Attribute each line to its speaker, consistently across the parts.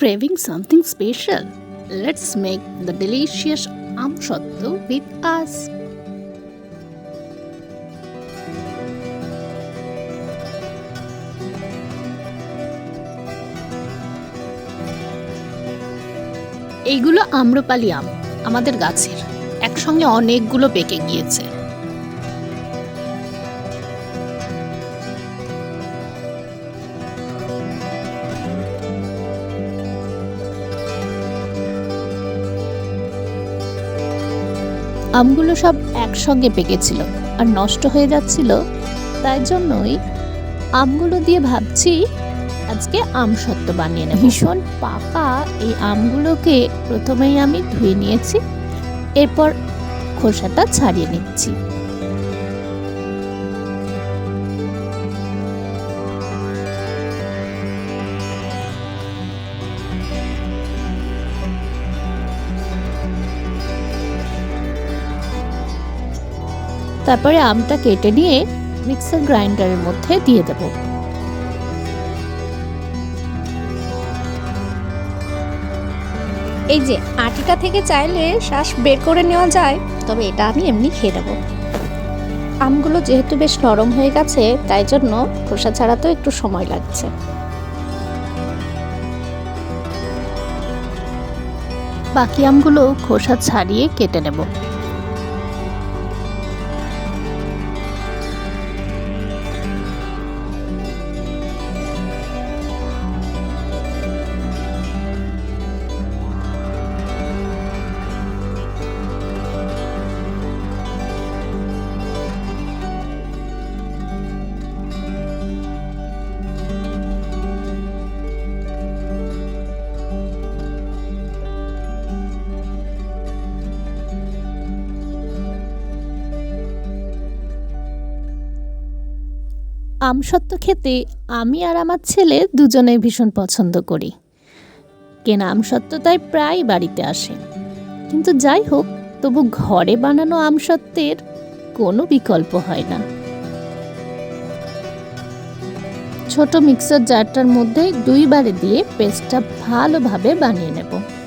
Speaker 1: craving something special? Let's make the delicious amshattu with us. এইগুলো আম্রপালি আম আমাদের গাছের একসঙ্গে অনেকগুলো পেকে গিয়েছে আমগুলো সব একসঙ্গে পেকেছিল আর নষ্ট হয়ে যাচ্ছিল। তাই জন্যই আমগুলো দিয়ে ভাবছি আজকে আম সত্য বানিয়ে নেব। ভীষণ পাকা এই আমগুলোকে প্রথমেই আমি ধুয়ে নিয়েছি, এরপর খোসাটা ছাড়িয়ে নিচ্ছি। তারপরে আমটা কেটে নিয়ে মিক্সার গ্রাইন্ডারের মধ্যে দিয়ে দেবো।
Speaker 2: এই যে আটিটা থেকে চাইলে শ্বাস বের করে নেওয়া যায় তবে এটা আমি এমনি খেয়ে নেব। আমগুলো যেহেতু বেশ নরম হয়ে গেছে তাই জন্য খোসা ছাড়াতেও একটু সময় লাগছে।
Speaker 1: বাকি আমগুলো খোসা ছাড়িয়ে কেটে নেব। আমসত্ত্ব খেতে আমি আর আমার ছেলে দুজনেই ভীষণ পছন্দ করি। কেনা আমসত্ত্ব তাই প্রায় বাড়িতে আসে। কিন্তু যাই হোক, তবু ঘরে বানানো আমসত্ত্বের কোনো বিকল্প হয় না। ছোট মিক্সার জারটার মধ্যে দুইবারে দিয়ে পেস্টটা ভালোভাবে বানিয়ে নেব।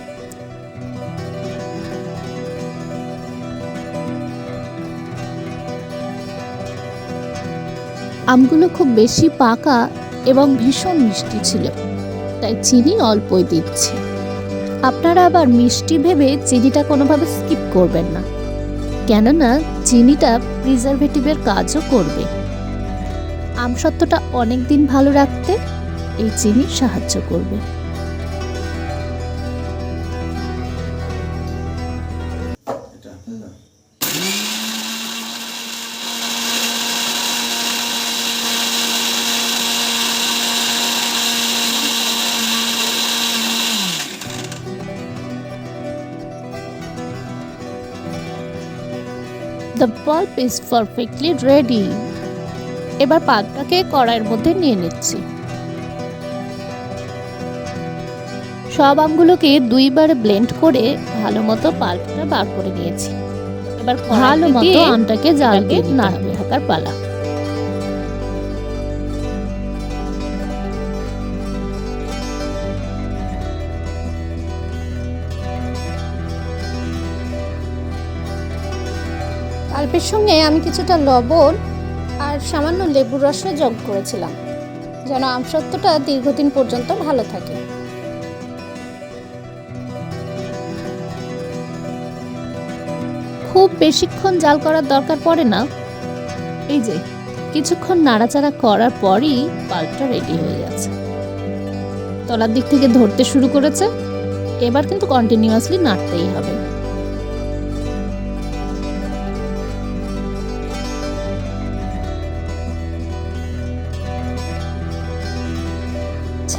Speaker 1: আমগুলো খুব বেশি পাকা এবং ভীষণ মিষ্টি ছিল, তাই চিনি অল্পই দিচ্ছি। আপনারা আবার মিষ্টি ভেবে চিনিটা কোনোভাবে স্কিপ করবেন না, কেননা চিনিটা প্রিজারভেটিভের কাজও করবে। আমসত্ত্বটা অনেক দিন ভালো রাখতে এই চিনি সাহায্য করবে। The pulp is perfectly ready এবার পাতটাকে কড়াইয়ের মধ্যে নিয়ে নিচ্ছি। সব আমগুলোকে দুইবার ব্লেন্ড করে ভালো মতো পাল্পটা বার করে নিয়েছি। এবার ভালো মতো আমটাকে জাল দিয়ে নাড়াবে থাকার পালা।
Speaker 2: পাল্পের সঙ্গে আমি কিছুটা লবণ আর সামান্য লেবুর রসও যোগ করেছিলাম, যেন আমসত্ত্বটা দীর্ঘদিন পর্যন্ত ভালো থাকে।
Speaker 1: খুব বেশিক্ষণ জাল করার দরকার পড়ে না। এই যে, কিছুক্ষণ নাড়াচাড়া করার পরই পাল্পটা রেডি হয়ে যাচ্ছে তলার দিক থেকে ধরতে শুরু করেছে। এবার কিন্তু কন্টিনিউয়াসলি নাড়তেই হবে।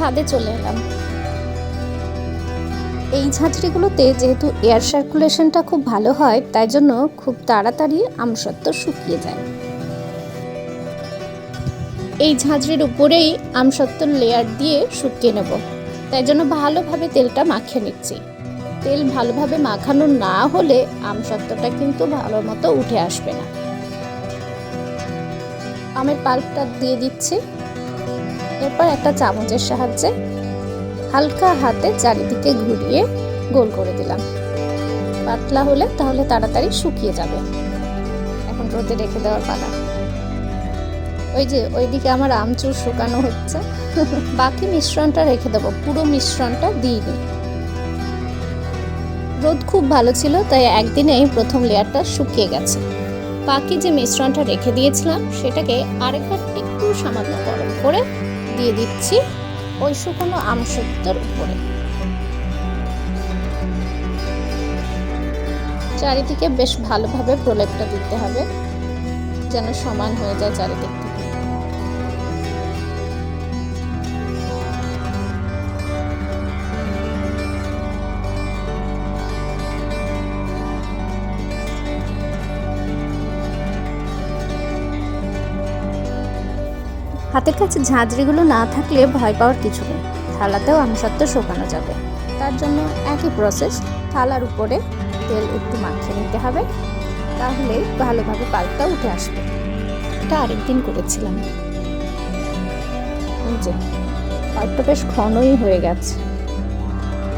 Speaker 2: ছাদে চলে এলাম। এই ঝাঁঝরিগুলোতে যেহেতু এয়ার সার্কুলেশনটা খুব ভালো হয়, তাই জন্য খুব তাড়াতাড়ি আমসত্ত্ব শুকিয়ে যায়। এই ঝাঁঝরির উপরেই আমসত্ত্বর লেয়ার দিয়ে শুকিয়ে নেব। তাই জন্য ভালোভাবে তেলটা মাখিয়ে নিচ্ছি। তেল ভালোভাবে মাখানো না হলে আমসত্ত্বটা কিন্তু ভালো মতো উঠে আসবে না। আমের পাল্পটা দিয়ে দিচ্ছি। এরপর একটা চামচের সাহায্যে হালকা হাতে চারিদিকে ঘুরিয়ে গোল করে দিলাম। পাতলা হলে তাহলে তাড়াতাড়ি শুকিয়ে যাবে। এখন রোদে রেখে দেওয়ার পালা। ওই যে, ওইদিকে আমার আমচুর শুকানো হচ্ছে। বাকি মিশ্রণটা রেখে দেবো। পুরো মিশ্রণটা দিইনি। রোদ খুব ভালো ছিল, তাই একদিনেই প্রথম লেয়ারটা শুকিয়ে গেছে। বাকি যে মিশ্রণটা রেখে দিয়েছিলাম, সেটাকে আরেকবার একটু সামান্য গরম করে দিয়ে দিচ্ছি ওই শুকনো আমসত্বর উপরে। চারিদিকে বেশ ভালোভাবে প্রলেপটা দিতে হবে, যেন সমান হয়ে যায় চারিদিক হাতের কাছে ঝাঁঝরিগুলো না থাকলে ভয় পাওয়ার কিছু নেই। থালাতেও আমসত্ব শোকানো যাবে। তার জন্য একই প্রসেস থালার উপরে তেল একটু মাখিয়ে নিতে হবে। তাহলে ভালোভাবে পাল্টা উঠে আসবে। এটা আরেকদিন করেছিলাম। যে পাল্টা বেশ ঘনই হয়ে গেছে।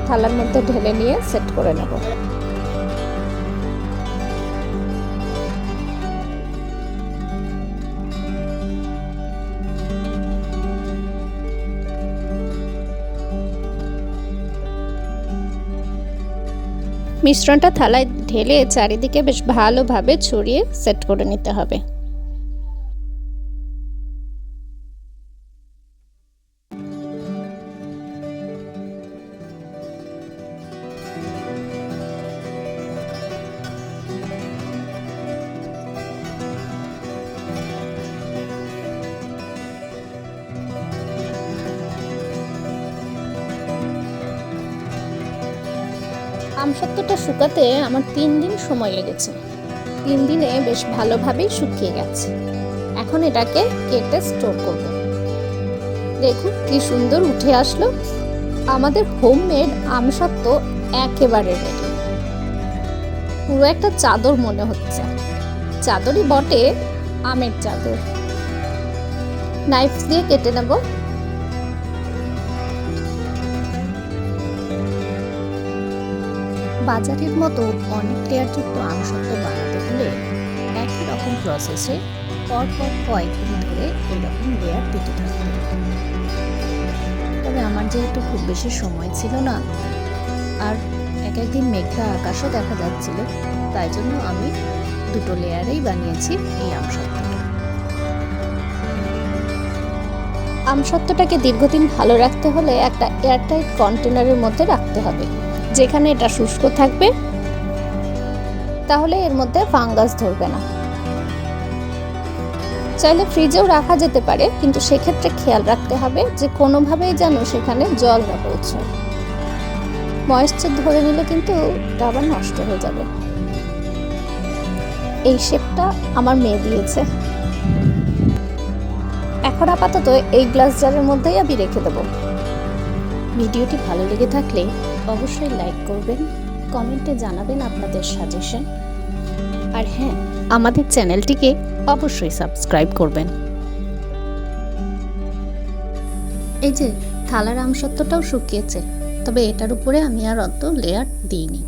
Speaker 2: থালার মধ্যে ঢেলে নিয়ে সেট করে নেব। মিশ্রণটা থালায় ঢেলে চারিদিকে বেশ ভালোভাবে ছড়িয়ে সেট করে নিতে হবে। আমসত্ত্বটা শুকাতে আমার তিন দিন সময় লেগেছে। তিন দিনে বেশ ভালোভাবেই শুকিয়ে গেছে। এখন এটাকে কেটে স্টোর করব। দেখুন কি সুন্দর উঠে আসলো। আমাদের হোমমেড আমসত্ত্ব একেবারে রেডি পুরো একটা চাদর মনে হচ্ছে। চাদরই বটে আমের চাদর। নাইফ দিয়ে কেটে নেব।
Speaker 1: বাজারের মতো অনেক লেয়ারযুক্ত আমসত্ব বানাতে হলে একই রকম প্রসেসে পরপর কয়েকদিন ধরে এরকম লেয়ার থাকতে হতো। তবে আমার যেহেতু খুব বেশি সময় ছিল না, আর এক একদিন মেঘলা আকাশও দেখা যাচ্ছিল, তাই জন্য আমি দুটো লেয়ারেই বানিয়েছি এই আমসত্বটা
Speaker 2: আমসত্ত্বটাকে দীর্ঘদিন ভালো রাখতে হলে একটা এয়ারটাইট কন্টেনারের মধ্যে রাখতে হবে যেখানে এটা শুষ্ক থাকবে, তাহলে এর মধ্যে ফাঙ্গাস ধরবে না। চাইলে ফ্রিজেও রাখা যেতে পারে, কিন্তু সেক্ষেত্রে খেয়াল রাখতে হবে যে কোনোভাবেই যেন সেখানে জল না পৌঁছায় ময়েশ্চার ধরে নিলে কিন্তু এটা আবার নষ্ট হয়ে যাবে। এই শেপটা আমার মেয়ে দিয়েছে। এখন আপাতত এই গ্লাস জারের মধ্যেই আমি রেখে দেবো।
Speaker 1: ভিডিওটি ভালো লেগে থাকলে অবশ্যই লাইক করবেন কমেন্টে জানাবেন আপনাদের সাজেশন আর হ্যাঁ আমাদের চ্যানেলটিকে অবশ্যই সাবস্ক্রাইব করবেন। এই যে থালার আমসত্বটাও শুকিয়েছে, তবে এটার উপরে আমি আর অত লেয়ার দিইনি।